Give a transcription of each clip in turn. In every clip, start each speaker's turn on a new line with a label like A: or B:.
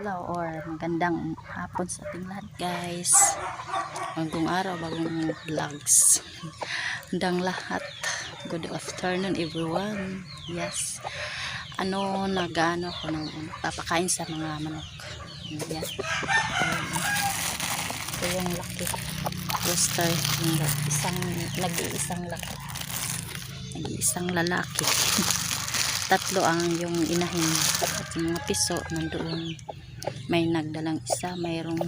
A: adlaw or magandang hapon sa ating lahat guys. Bagong araw, bagong vlogs. Magandang lahat. Good afternoon everyone. Yes. Ano, nag-ano ako ng papakain sa mga manok. Ayan. Ito yung laki. Rooster. Isang, nag-iisang laki. Nag-iisang lalaki. tatlo ang yung inahin. At yung mga piso nandoon. May nagdalang isa mayroong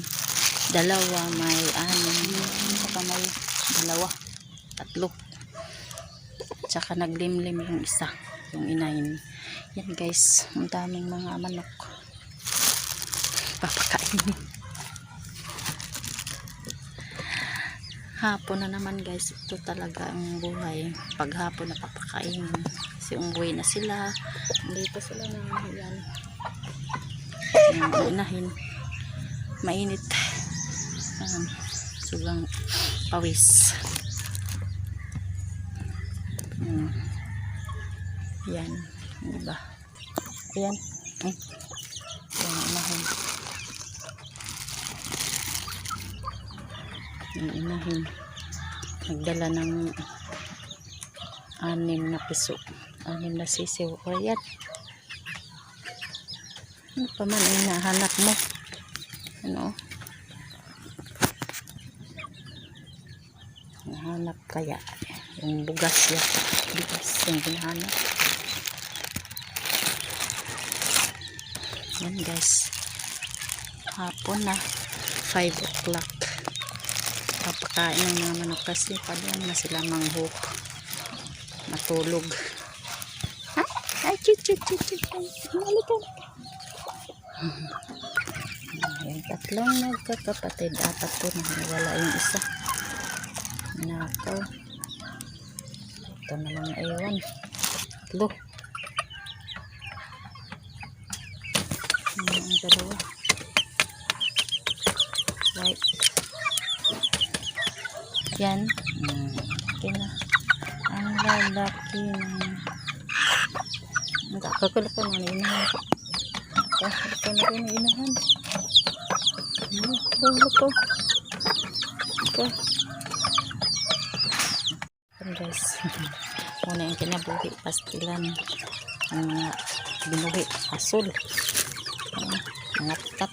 A: dalawa may anim saka may dalawa tatlo. Tsaka naglimlim yung isa yung inahin. Yan guys. Ang daming mga manok. Papakainin hapon na naman guys. Ito talaga ang buhay. Pag hapon na papakainin kasi umuwi na sila. Dito sila na yan yung unahin mainit. Um, sugang pawis. Um, yan yung iba ayan. Ay yan ang unahin yung unahin nagdala ng anim na piso. Anim na sisiw. O yan ano pa man ang nahanap mo? Ano? Nahanap kaya yung bugas yan bugas yung hinahanap. Yan guys. Hapon na. 5 o'clock papakain ng mga manok kasi paduan na sila manghok matulog. Ha? ay chit chit chit chit halika yung tatlong nagkakapatid. Apat po wala yung isa. Nakaw ito na lang ewan. Tatlo ang dalawa. Right yan. Hmm. okay na ang lalaki ng nakakagulo ko na inahan nakakagulo ko na rin inahan nakakagulo ko ito. Yan guys. Muna yung kinabuhi pastilan. Ang mga binuhi asul. Ayan, mga kat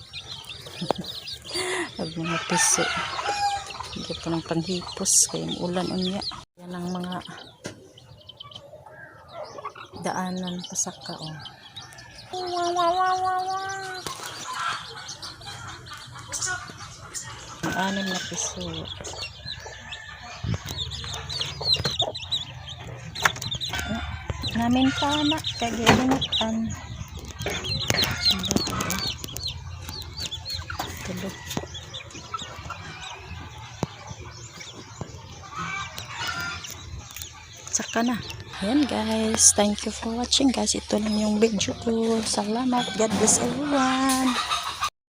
A: Pag mga piso. Hindi pa ng panghipos. Kaya yung ulan unya. Yan ang mga daanan pasaka. Oh. Ang anim na piso. Namin pa na. Kaya ginutan. Saka na. Ayan guys. Thank you for watching guys. Ito lang yung video ko. Salamat. God bless everyone.